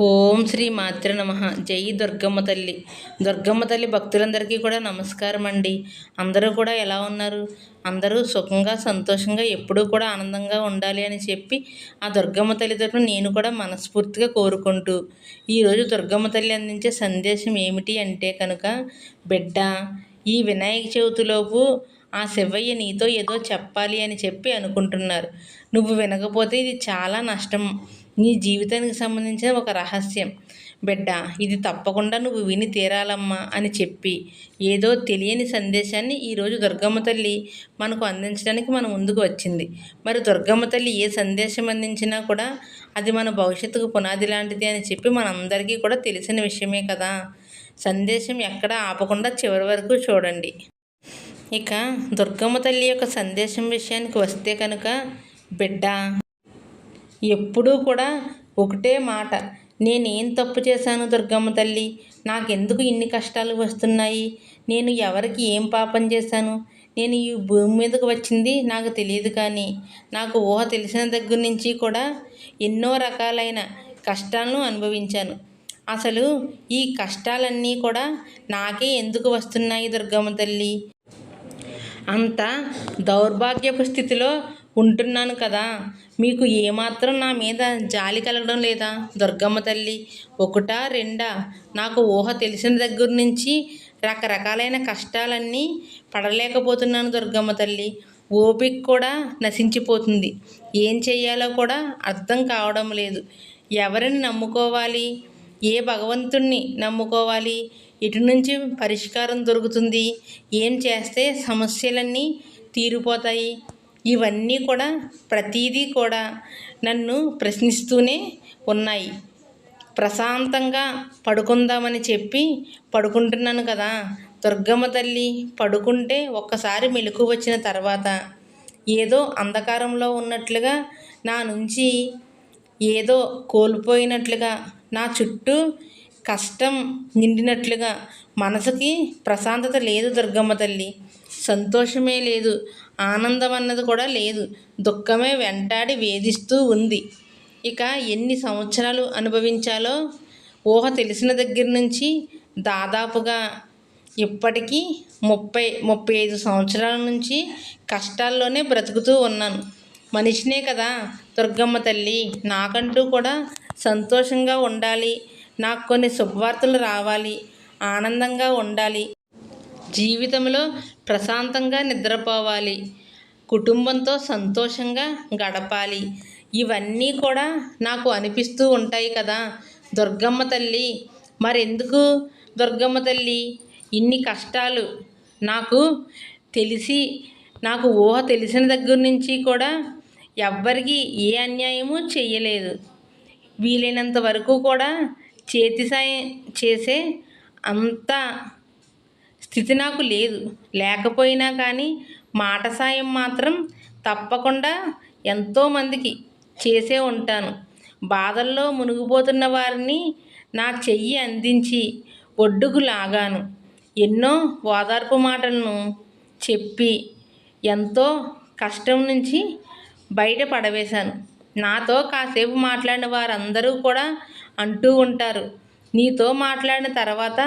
ఓం శ్రీ మాతృ నమ. జై దుర్గమ్మ తల్లి. దుర్గమ్మ తల్లి భక్తులందరికీ కూడా నమస్కారం అండి. అందరూ కూడా ఎలా ఉన్నారు? అందరూ సుఖంగా సంతోషంగా ఎప్పుడూ కూడా ఆనందంగా ఉండాలి అని చెప్పి ఆ దుర్గమ్మ తల్లి తరఫున నేను కూడా మనస్ఫూర్తిగా కోరుకుంటూ ఈరోజు దుర్గమ్మ తల్లి అందించే సందేశం ఏమిటి అంటే కనుక బిడ్డ ఈ వినాయక చవితిలోపు ఆ శివయ్య నీతో ఏదో చెప్పాలి అని చెప్పి అనుకుంటున్నారు. నువ్వు వినకపోతే ఇది చాలా నష్టం. నీ జీవితానికి సంబంధించిన ఒక రహస్యం. బిడ్డ ఇది తప్పకుండా నువ్వు విని తీరాలమ్మా అని చెప్పి ఏదో తెలియని సందేశాన్ని ఈరోజు దుర్గమ్మ తల్లి మనకు అందించడానికి మన ముందుకు వచ్చింది. మరి దుర్గమ్మ తల్లి ఏ సందేశం అందించినా కూడా అది మన భవిష్యత్తుకు పునాది లాంటిది అని చెప్పి మనందరికీ కూడా తెలిసిన విషయమే కదా. సందేశం ఎక్కడ ఆపకుండా చివరి వరకు చూడండి. ఇక దుర్గమ్మ తల్లి యొక్క సందేశం విషయానికి వస్తే కనుక బిడ్డ ఎప్పుడూ కూడా ఒకటే మాట. నేనేం తప్పు చేశాను దుర్గమ్మ తల్లి? నాకెందుకు ఇన్ని కష్టాలు వస్తున్నాయి? నేను ఎవరికి ఏం పాపం చేశాను? నేను ఈ భూమి మీదకు వచ్చింది నాకు తెలియదు కానీ నాకు ఊహ తెలిసిన దగ్గర నుంచి కూడా ఎన్నో రకాలైన కష్టాలను అనుభవించాను. అసలు ఈ కష్టాలన్నీ కూడా నాకే ఎందుకు వస్తున్నాయి దుర్గమ్మ తల్లి? అంత దౌర్భాగ్యపు స్థితిలో ఉంటున్నాను కదా. మీకు ఏమాత్రం నా మీద జాలి కలగడం లేదా? దుర్గమ్మ తల్లి ఒకటా రెండా? నాకు ఊహ తెలిసిన దగ్గర నుంచి రకరకాలైన కష్టాలన్నీ పడలేకపోతున్నాను దుర్గమ్మ తల్లి. ఓపిక కూడా నశించిపోతుంది. ఏం చెయ్యాలో కూడా అర్థం కావడం లేదు. ఎవరిని నమ్ముకోవాలి? ఏ భగవంతుణ్ణి నమ్ముకోవాలి? ఇటు నుంచి పరిష్కారం దొరుకుతుంది? ఏం చేస్తే సమస్యలన్నీ తీరిపోతాయి? ఇవన్నీ కూడా ప్రతీదీ కూడా నన్ను ప్రశ్నిస్తూనే ఉన్నాయి. ప్రశాంతంగా పడుకుందామని చెప్పి పడుకుంటున్నాను కదా. దుర్గమ్మ తల్లి పడుకుంటే ఒక్కసారి మెలకు వచ్చిన తర్వాత ఏదో అంధకారంలో ఉన్నట్లుగా నా నుంచి ఏదో కోల్పోయినట్లుగా నా చుట్టూ కష్టం నిండినట్లుగా మనసుకి ప్రశాంతత లేదు దుర్గమ్మ తల్లి. సంతోషమే లేదు. ఆనందం అన్నది కూడా లేదు. దుఃఖమే వెంటాడి వేధిస్తూ ఉంది. ఇక ఎన్ని సంవత్సరాలు అనుభవించాలో ఊహ తెలిసిన దగ్గర నుంచి దాదాపుగా ఇప్పటికీ ముప్పై ముప్పై ఐదు సంవత్సరాల నుంచి కష్టాల్లోనే బ్రతుకుతూ ఉన్నాను. మనిషినే కదా దుర్గమ్మ తల్లి. నాకంటూ కూడా సంతోషంగా ఉండాలి. నాకు కొన్ని శుభవార్తలు రావాలి. ఆనందంగా ఉండాలి. జీవితంలో ప్రశాంతంగా నిద్రపోవాలి. కుటుంబంతో సంతోషంగా గడపాలి. ఇవన్నీ కూడా నాకు అనిపిస్తూ ఉంటాయి కదా. దుర్గమ్మ తల్లి మరెందుకు దుర్గమ్మ తల్లి? ఇన్ని కష్టాలు నాకు తెలిసి నాకు ఊహ తెలిసిన దగ్గర నుంచి కూడా ఎవ్వరికి ఏ అన్యాయము చేయలేదు వీలైనంత వరకు కూడా చేతి సాయం చేసే అంత స్థితి నాకు లేదు. లేకపోయినా కానీ మాట సాయం మాత్రం తప్పకుండా ఎంతోమందికి చేసే ఉంటాను. బాధల్లో మునిగిపోతున్న వారిని నా చెయ్యి అందించి ఒడ్డుకు లాగాను ఎన్నో ఓదార్పు మాటలను చెప్పి ఎంతో కష్టం నుంచి బయట పడవేశాను నాతో కాసేపు మాట్లాడిన వారందరూ కూడా అంటూ ఉంటారు. నీతో మాట్లాడిన తర్వాత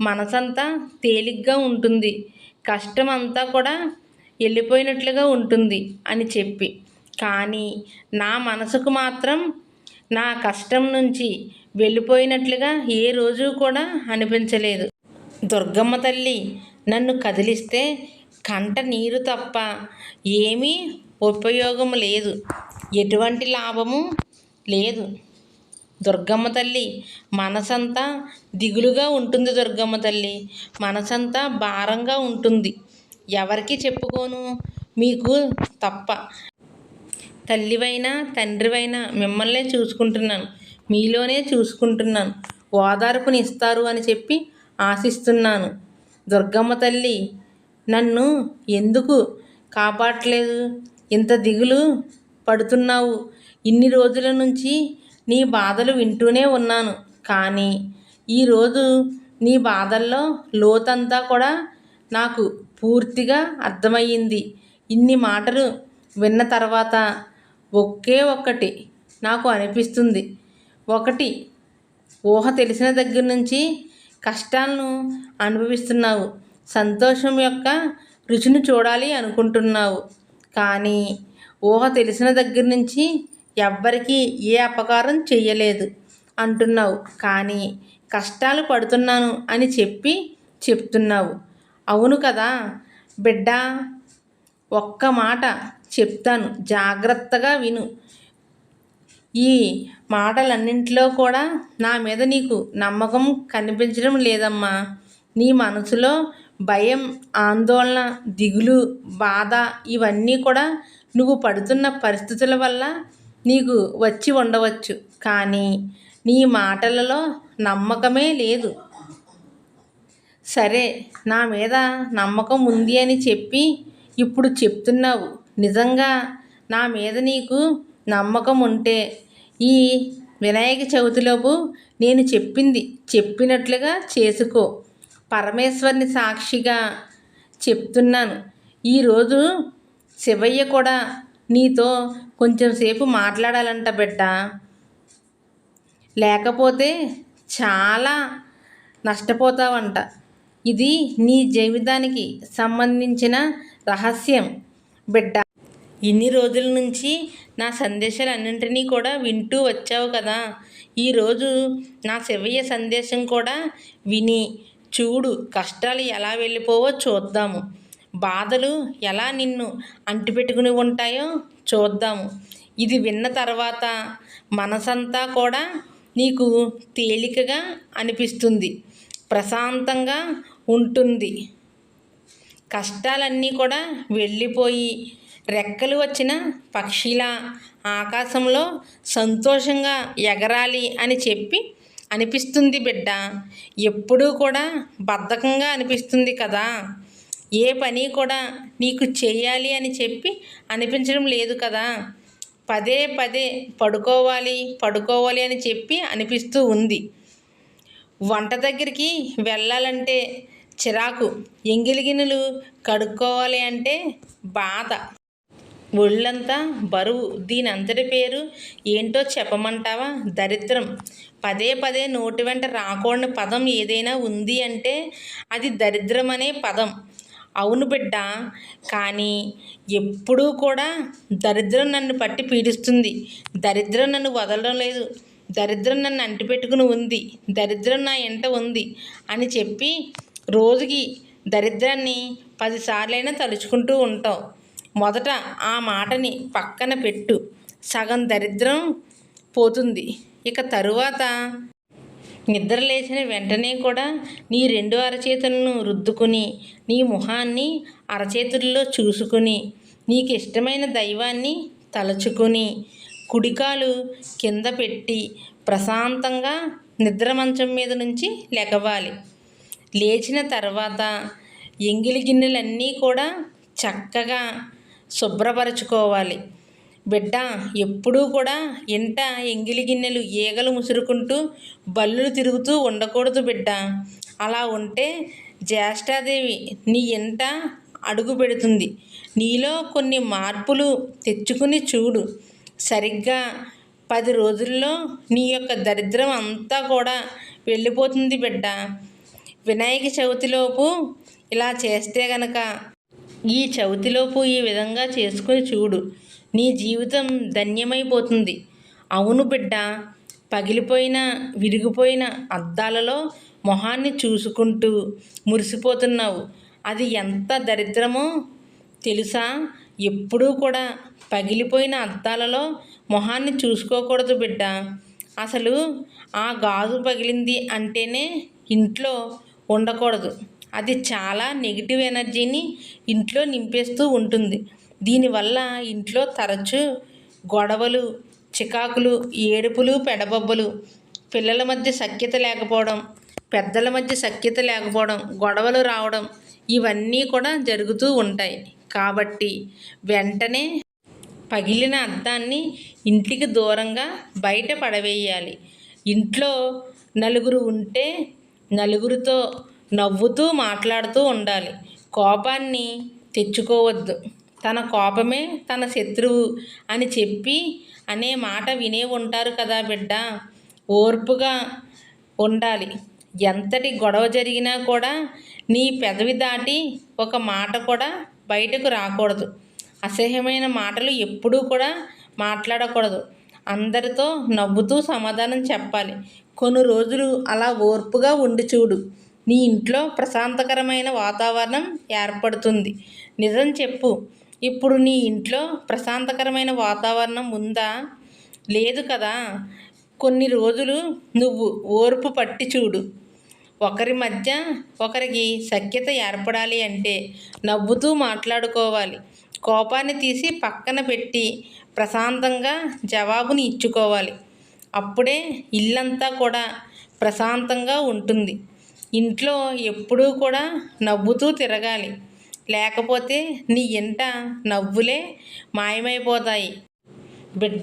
మనసంతా తేలిగ్గా ఉంటుంది. కష్టం అంతా కూడా వెళ్ళిపోయినట్లుగా ఉంటుంది అని చెప్పి. కానీ నా మనసుకు మాత్రం నా కష్టం నుంచి వెళ్ళిపోయినట్లుగా ఏ రోజు కూడా అనిపించలేదు. దుర్గమ్మ తల్లి నన్ను కదిలిస్తే కంట నీరు తప్ప ఏమీ ఉపయోగం లేదు. ఎటువంటి లాభము లేదు. దుర్గమ్మ తల్లి. మనసంతా దిగులుగా ఉంటుంది దుర్గమ్మ తల్లి. మనసంతా భారంగా ఉంటుంది. ఎవరికి చెప్పుకోను. మీకు తప్ప. తల్లివైనా తండ్రివైనా మిమ్మల్నే చూసుకుంటున్నాను. మీలోనే చూసుకుంటున్నాను. ఓదార్పుని ఇస్తారు అని చెప్పి ఆశిస్తున్నాను. దుర్గమ్మ తల్లి నన్ను ఎందుకు కాపాడలేదు ఇంత దిగులు పడుతున్నావు. ఇన్ని రోజుల నుంచి నీ బాధలు వింటూనే ఉన్నాను. కానీ ఈరోజు నీ బాధల్లో లోతంతా కూడా నాకు పూర్తిగా అర్థమయ్యింది. ఇన్ని మాటలు విన్న తర్వాత ఒకే ఒక్కటి నాకు అనిపిస్తుంది. ఒకటి ఊహ తెలిసిన దగ్గర నుంచి కష్టాలను అనుభవిస్తున్నావు. సంతోషం యొక్క రుచిని చూడాలి అనుకుంటున్నావు. కానీ ఊహ తెలిసిన దగ్గర నుంచి ఎవ్వరికీ ఏ అపకారం చెయ్యలేదు. అంటున్నావు. కానీ కష్టాలు పడుతున్నాను అని చెప్పి చెప్తున్నావు. అవును కదా. బిడ్డ ఒక్క మాట చెప్తాను. జాగ్రత్తగా విను. ఈ మాటలన్నింటిలో కూడా నా మీద నీకు నమ్మకం కనిపించడం లేదమ్మా. నీ మనసులో భయం ఆందోళన దిగులు బాధ ఇవన్నీ కూడా నువ్వు పడుతున్న పరిస్థితుల వల్ల నీకు వచ్చి ఉండవచ్చు కానీ నీ మాటలలో నమ్మకమే లేదు. సరే నా మీద నమ్మకం ఉంది అని చెప్పి ఇప్పుడు చెప్తున్నావు. నిజంగా నా మీద నీకు నమ్మకం ఉంటే ఈ వినాయక చవితిలోపు నేను చెప్పింది చెప్పినట్లుగా చేసుకో. పరమేశ్వరుని సాక్షిగా చెప్తున్నాను. ఈరోజు శివయ్య కూడా నీతో కొంచెం సేపు మాట్లాడాలంట బిడ్డ. లేకపోతే చాలా నష్టపోతావంట. ఇది నీ జీవితానికి సంబంధించిన రహస్యం బిడ్డ. ఇన్ని రోజుల నుంచి నా సందేశాలన్నింటినీ కూడా వింటూ వచ్చావు కదా. ఈరోజు నా శివయ్య సందేశం కూడా విని చూడు కష్టాలు ఎలా వెళ్ళిపోవో చూద్దాము. బాధలు ఎలా నిన్ను అంటిపెట్టుకుని ఉంటాయో చూద్దాము. ఇది విన్న తర్వాత మనసంతా కూడా నీకు తేలికగా అనిపిస్తుంది. ప్రశాంతంగా ఉంటుంది. కష్టాలన్నీ కూడా వెళ్ళిపోయి రెక్కలు వచ్చిన పక్షిలా ఆకాశంలో సంతోషంగా ఎగరాలి అని చెప్పి అనిపిస్తుంది బిడ్డ. ఎప్పుడూ కూడా బద్ధకంగా అనిపిస్తుంది కదా. ఏ పని కూడా నీకు చేయాలి అని చెప్పి అనిపించడం లేదు కదా. పదే పదే పడుకోవాలి పడుకోవాలి అని చెప్పి అనిపిస్తూ ఉంది. వంట దగ్గరికి వెళ్ళాలంటే చిరాకు ఎంగిలి గిన్నెలు కడుక్కోవాలి అంటే బాధ. ఒళ్ళంతా బరువు దీని అంతటి పేరు ఏంటో చెప్పమంటావా? దరిద్రం. పదే పదే నోటి వెంట రాకూడని పదం ఏదైనా ఉంది అంటే అది దరిద్రం అనే పదం. అవును బిడ్డ కానీ ఎప్పుడూ కూడా దరిద్రం నన్ను పట్టి పీడిస్తుంది. దరిద్రం నన్ను వదలడం లేదు. దరిద్రం నన్ను అంటిపెట్టుకుని ఉంది. దరిద్రం నా ఎంట ఉంది అని చెప్పి రోజుకి దరిద్రాన్ని పదిసార్లైనా తలుచుకుంటూ ఉంటాం మొదట ఆ మాటని పక్కన పెట్టు. సగం దరిద్రం పోతుంది. ఇక తరువాత నిద్ర లేచిన వెంటనే కూడా నీ రెండు అరచేతులను రుద్దుకుని నీ ముఖాన్ని అరచేతుల్లో చూసుకుని నీకు ఇష్టమైన దైవాన్ని తలుచుకుని కుడికాలు కింద పెట్టి ప్రశాంతంగా నిద్ర మంచం మీద నుంచి లెగవాలి. లేచిన తర్వాత ఎంగిలి గిన్నెలన్నీ కూడా చక్కగా శుభ్రపరచుకోవాలి. బిడ్డ ఎప్పుడూ కూడా ఇంట ఎంగిలి గిన్నెలు ఈగలు ముసురుకుంటూ బల్లులు తిరుగుతూ ఉండకూడదు బిడ్డ. అలా ఉంటే జ్యేష్ఠాదేవి నీ ఇంట అడుగు పెడుతుంది. నీలో కొన్ని మార్పులు తెచ్చుకుని చూడు. సరిగ్గా పది రోజుల్లో నీ యొక్క దరిద్రం అంతా కూడా వెళ్ళిపోతుంది బిడ్డ. వినాయక చవితిలోపు ఇలా చేస్తే గనక ఈ చవితిలోపు ఈ విధంగా చేసుకుని చూడు. నీ జీవితం ధన్యమైపోతుంది. అవును బిడ్డ పగిలిపోయిన విరిగిపోయిన అద్దాలలో మొహాన్ని చూసుకుంటూ మురిసిపోతున్నావు. అది ఎంత దరిద్రమో తెలుసా? ఎప్పుడూ కూడా పగిలిపోయిన అద్దాలలో మొహాన్ని చూసుకోకూడదు బిడ్డ. అసలు ఆ గాజు పగిలింది అంటేనే ఇంట్లో ఉండకూడదు. అది చాలా నెగిటివ్ ఎనర్జీని ఇంట్లో నింపేస్తూ ఉంటుంది. దీనివల్ల ఇంట్లో తరచూ గొడవలు చికాకులు ఏడుపులు పెడబొబ్బలు పిల్లల మధ్య సఖ్యత లేకపోవడం పెద్దల మధ్య సఖ్యత లేకపోవడం గొడవలు రావడం ఇవన్నీ కూడా జరుగుతూ ఉంటాయి. కాబట్టి వెంటనే పగిలిన అద్దాన్ని ఇంటికి దూరంగా బయట పడవేయాలి. ఇంట్లో నలుగురు ఉంటే నలుగురితో నవ్వుతూ మాట్లాడుతూ ఉండాలి. కోపాన్ని తెచ్చుకోవద్దు. తన కోపమే తన శత్రువు అని చెప్పి అనే మాట వినే ఉంటారు కదా బిడ్డ. ఓర్పుగా ఉండాలి. ఎంతటి గొడవ జరిగినా కూడా నీ పెదవి దాటి ఒక మాట కూడా బయటకు రాకూడదు. అసహ్యమైన మాటలు ఎప్పుడూ కూడా మాట్లాడకూడదు. అందరితో నవ్వుతూ సమాధానం చెప్పాలి. కొన్ని రోజులు అలా ఓర్పుగా ఉండి చూడు. నీ ఇంట్లో ప్రశాంతకరమైన వాతావరణం ఏర్పడుతుంది. నిజం చెప్పు. ఇప్పుడు నీ ఇంట్లో ప్రశాంతకరమైన వాతావరణం ఉందా? లేదు కదా. కొన్ని రోజులు నువ్వు ఓర్పు పట్టి చూడు. ఒకరి మధ్య ఒకరికి సఖ్యత ఏర్పడాలి అంటే నవ్వుతూ మాట్లాడుకోవాలి. కోపాన్ని తీసి పక్కన పెట్టి ప్రశాంతంగా జవాబుని ఇచ్చుకోవాలి. అప్పుడే ఇల్లంతా కూడా ప్రశాంతంగా ఉంటుంది. ఇంట్లో ఎప్పుడూ కూడా నవ్వుతూ తిరగాలి. లేకపోతే నీ ఇంట నవ్వులే మాయమైపోతాయి. బిడ్డ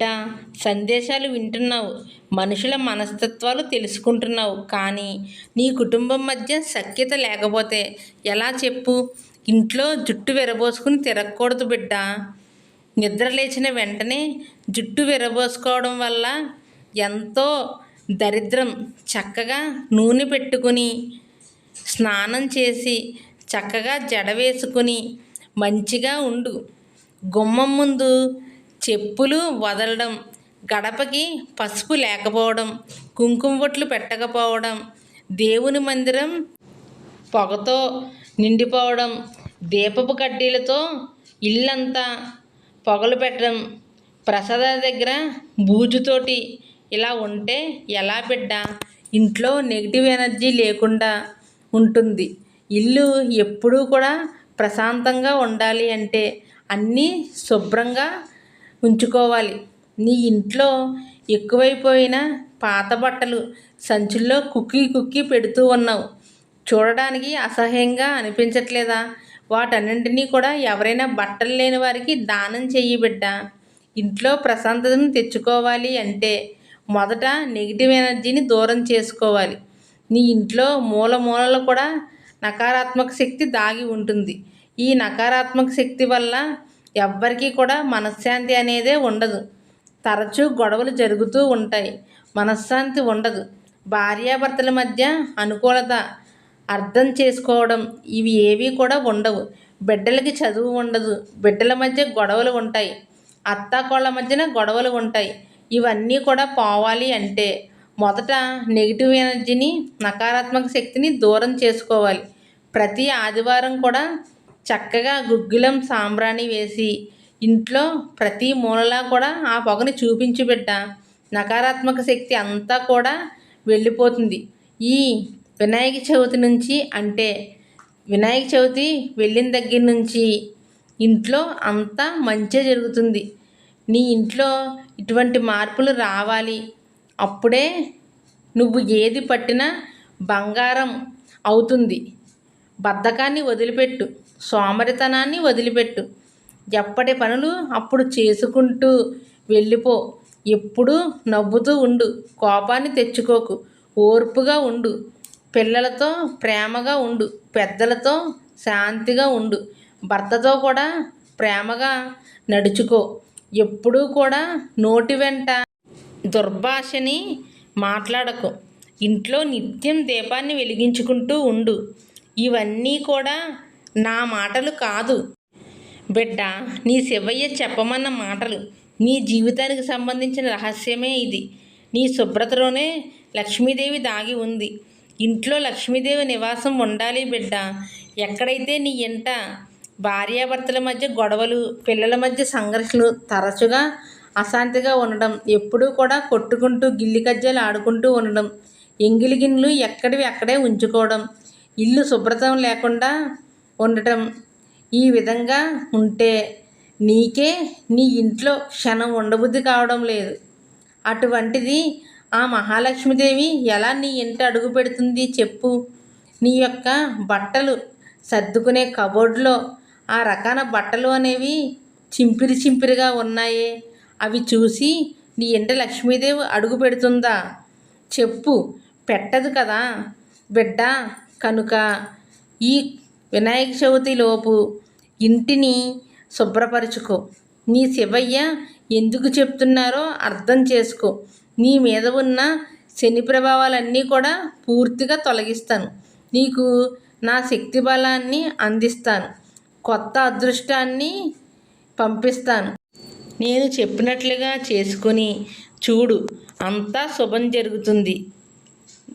సందేశాలు వింటున్నావు. మనుషుల మనస్తత్వాలు తెలుసుకుంటున్నావు. కానీ నీ కుటుంబం మధ్య సఖ్యత లేకపోతే ఎలా చెప్పు? ఇంట్లో జుట్టు విరబోసుకుని తిరగకూడదు బిడ్డ. నిద్ర లేచిన వెంటనే జుట్టు విరబోసుకోవడం వల్ల ఎంతో దరిద్రం. చక్కగా నూనె పెట్టుకుని స్నానం చేసి చక్కగా జడ వేసుకుని మంచిగా ఉండు. గుమ్మం ముందు చెప్పులు వదలడం గడపకి పసుపు లేకపోవడం కుంకుమ బొట్లు పెట్టకపోవడం దేవుని మందిరం పొగతో నిండిపోవడం దీపపు కడ్డీలతో ఇల్లంతా పొగలు పెట్టడం ప్రసాదాల దగ్గర బూజుతోటి ఇలా ఉంటే ఎలా బిడ్డ? ఇంట్లో నెగిటివ్ ఎనర్జీ లేకుండా ఉంటుంది. ఇల్లు ఎప్పుడూ కూడా ప్రశాంతంగా ఉండాలి అంటే అన్నీ శుభ్రంగా ఉంచుకోవాలి. నీ ఇంట్లో ఎక్కువైపోయిన పాత బట్టలు సంచుల్లో కుక్కి కుక్కి పెడుతూ ఉన్నావు. చూడడానికి అసహ్యంగా అనిపించట్లేదా? వాటన్నింటినీ కూడా ఎవరైనా బట్టలు లేని వారికి దానం చెయ్యి బిడ్డ. ఇంట్లో ప్రశాంతతను తెచ్చుకోవాలి అంటే మొదట నెగిటివ్ ఎనర్జీని దూరం చేసుకోవాలి. నీ ఇంట్లో మూల మూలలు కూడా నకారాత్మక శక్తి దాగి ఉంటుంది. ఈ నకారాత్మక శక్తి వల్ల ఎవ్వరికీ కూడా మనశ్శాంతి అనేదే ఉండదు. తరచూ గొడవలు జరుగుతూ ఉంటాయి. మనశ్శాంతి ఉండదు. భార్యాభర్తల మధ్య అనుకూలత అర్థం చేసుకోవడం ఇవి ఏవి కూడా ఉండవు. బిడ్డలకి చదువు ఉండదు. బిడ్డల మధ్య గొడవలు ఉంటాయి. అత్తాకోళ్ళ మధ్యన గొడవలు ఉంటాయి. ఇవన్నీ కూడా పోవాలి అంటే మొదట నెగిటివ్ ఎనర్జీని నకారాత్మక శక్తిని దూరం చేసుకోవాలి. ప్రతి ఆదివారం కూడా చక్కగా గుగ్గిలం సాంబ్రాణి వేసి ఇంట్లో ప్రతి మూలలా కూడా ఆ పొగని చూపించి బిడ్డ. నకారాత్మక శక్తి అంతా కూడా వెళ్ళిపోతుంది. ఈ వినాయక చవితి నుంచి అంటే వినాయక చవితి వెళ్ళిన దగ్గర నుంచి ఇంట్లో అంతా మంచి జరుగుతుంది. నీ ఇంట్లో ఇటువంటి మార్పులు రావాలి. అప్పుడే నువ్వు ఏది పట్టినా బంగారం అవుతుంది. బద్ధకాన్ని వదిలిపెట్టు సోమరితనాన్ని వదిలిపెట్టు. ఎప్పటి పనులు అప్పుడు చేసుకుంటూ వెళ్ళిపో. ఎప్పుడూ నవ్వుతూ ఉండు కోపాన్ని తెచ్చుకోకు ఓర్పుగా ఉండు పిల్లలతో ప్రేమగా ఉండు పెద్దలతో శాంతిగా ఉండు భర్తతో కూడా ప్రేమగా నడుచుకో. ఎప్పుడూ కూడా నోటి వెంట దుర్భాషని మాట్లాడకు. ఇంట్లో నిత్యం దీపాన్ని వెలిగించుకుంటూ ఉండు. ఇవన్నీ కూడా నా మాటలు కాదు. బిడ్డ నీ శివయ్య చెప్పమన్న మాటలు నీ జీవితానికి సంబంధించిన రహస్యమే ఇది. నీ శుభ్రతలోనే లక్ష్మీదేవి దాగి ఉంది. ఇంట్లో లక్ష్మీదేవి నివాసం ఉండాలి బిడ్డ. ఎక్కడైతే నీ ఇంట భార్యాభర్తల మధ్య గొడవలు పిల్లల మధ్య సంఘర్షణలు తరచుగా అశాంతిగా ఉండడం ఎప్పుడూ కూడా కొట్టుకుంటూ గిల్లి కజ్జాలు ఆడుకుంటూ ఉండడం ఎంగిలి గిన్నెలు ఎక్కడివి అక్కడే ఉంచుకోవడం ఇల్లు శుభ్రతం లేకుండా ఉండటం. ఈ విధంగా ఉంటే నీకే నీ ఇంట్లో క్షణం ఉండబుద్ధి కావడం లేదు. అటువంటిది ఆ మహాలక్ష్మీదేవి ఎలా నీ ఇంట అడుగు పెడుతుంది చెప్పు. నీ యొక్క బట్టలు సర్దుకునే కబోర్డ్లో ఆ రకాల బట్టలు అనేవి చింపిరి చింపిరిగా ఉన్నాయే. అవి చూసి నీ ఇంట లక్ష్మీదేవి అడుగు పెడుతుందా? చెప్పు. పెట్టదు కదా. బిడ్డ కనుక ఈ వినాయక చవితిలోపు ఇంటిని శుభ్రపరచుకో. నీ శివయ్య ఎందుకు చెప్తున్నారో అర్థం చేసుకో. నీ మీద ఉన్న శని ప్రభావాలన్నీ కూడా పూర్తిగా తొలగిస్తాను. నీకు నా శక్తి బలాన్ని అందిస్తాను. కొత్త అదృష్టాన్ని పంపిస్తాను. నేను చెప్పినట్లుగా చేసుకుని చూడు. అంతా శుభం జరుగుతుంది.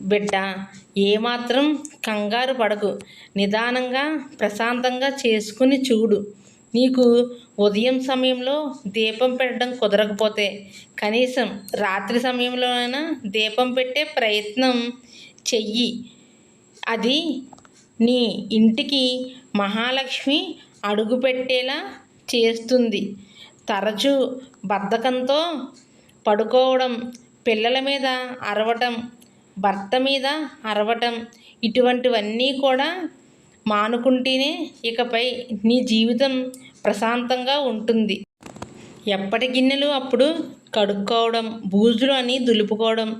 బిడ్డ ఏమాత్రం కంగారు పడకు. నిదానంగా ప్రశాంతంగా చేసుకుని చూడు. నీకు ఉదయం సమయంలో దీపం పెట్టడం కుదరకపోతే కనీసం రాత్రి సమయంలోనైనా దీపం పెట్టే ప్రయత్నం చెయ్యి. అది నీ ఇంటికి మహాలక్ష్మి అడుగుపెట్టేలా చేస్తుంది. తరచూ బద్ధకంతో పడుకోవడం పిల్లల మీద అరవటం భర్త మీద అరవటం ఇటువంటివన్నీ కూడా మానుకుంటేనే ఇకపై నీ జీవితం ప్రశాంతంగా ఉంటుంది. ఎప్పటి గిన్నెలు అప్పుడు కడుక్కోవడం బూజులు అని దులుపుకోవడం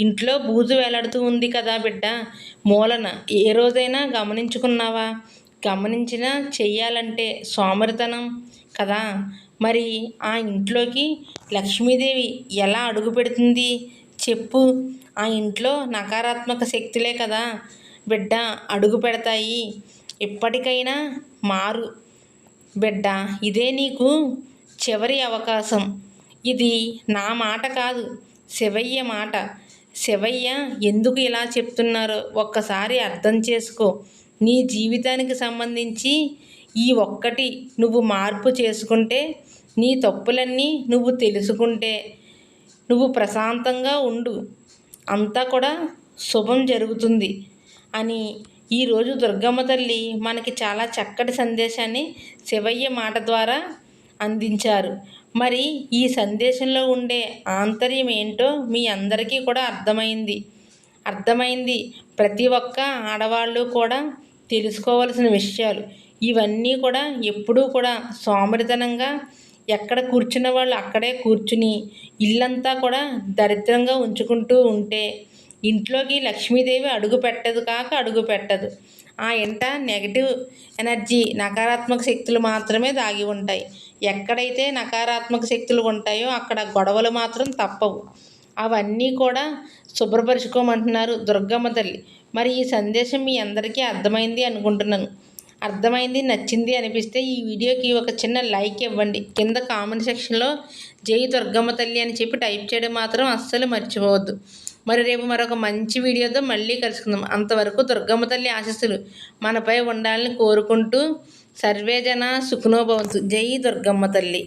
ఇంట్లో బూజు వేలాడుతూ ఉంది కదా బిడ్డ మూలన ఏ రోజైనా గమనించుకున్నావా? గమనించినా చెయ్యాలంటే సోమరితనం కదా. మరి ఆ ఇంట్లోకి లక్ష్మీదేవి ఎలా అడుగు పెడుతుంది? చెప్పు. ఆ ఇంట్లో నకారాత్మక శక్తులే కదా. బిడ్డ అడుగు పెడతాయి. ఇప్పటికైనా మారు. బిడ్డ ఇదే నీకు చివరి అవకాశం. ఇది నా మాట కాదు శివయ్య మాట. శివయ్య ఎందుకు ఇలా చెప్తున్నారో ఒక్కసారి అర్థం చేసుకో. నీ జీవితానికి సంబంధించి ఈ ఒక్కటి నువ్వు మార్పు చేసుకుంటే నీ తప్పులన్నీ నువ్వు తెలుసుకుంటే నువ్వు ప్రశాంతంగా ఉండు. అంతా కూడా శుభం జరుగుతుంది అని ఈరోజు దుర్గమ్మ తల్లి మనకి చాలా చక్కటి సందేశాన్ని శివయ్య మాట ద్వారా అందించారు. మరి ఈ సందేశంలో ఉండే ఆంతర్యం ఏంటో మీ అందరికీ కూడా అర్థమైంది. అర్థమైంది ప్రతి ఒక్క ఆడవాళ్ళు కూడా తెలుసుకోవాల్సిన విషయాలు. ఇవన్నీ కూడా ఎప్పుడూ కూడా సోమరితనంగా ఎక్కడ కూర్చున్న వాళ్ళు అక్కడే కూర్చుని ఇల్లంతా కూడా దరిద్రంగా ఉంచుకుంటూ ఉంటే ఇంట్లోకి లక్ష్మీదేవి అడుగు పెట్టదు కాక అడుగు పెట్టదు. ఆ ఇంట నెగటివ్ ఎనర్జీ నకారాత్మక శక్తులు మాత్రమే దాగి ఉంటాయి. ఎక్కడైతే నకారాత్మక శక్తులు ఉంటాయో అక్కడ గొడవలు మాత్రం తప్పవు. అవన్నీ కూడా శుభ్రపరుచుకోమంటున్నారు దుర్గమ్మ తల్లి. మరి ఈ సందేశం మీ అందరికీ అర్థమైంది అనుకుంటున్నాను. అర్థమైంది నచ్చింది అనిపిస్తే ఈ వీడియోకి ఒక చిన్న లైక్ ఇవ్వండి. కింద కామెంట్ సెక్షన్లో జై దుర్గమ్మ తల్లి అని చెప్పి టైప్ చేయడం మాత్రం అస్సలు మర్చిపోవద్దు. మరి రేపు మరొక మంచి వీడియోతో మళ్ళీ కలుసుకుందాం. అంతవరకు దుర్గమ్మ తల్లి ఆశస్సులు మనపై ఉండాలని కోరుకుంటూ సర్వేజన సుఖనోభవంతు జై దుర్గమ్మ తల్లి.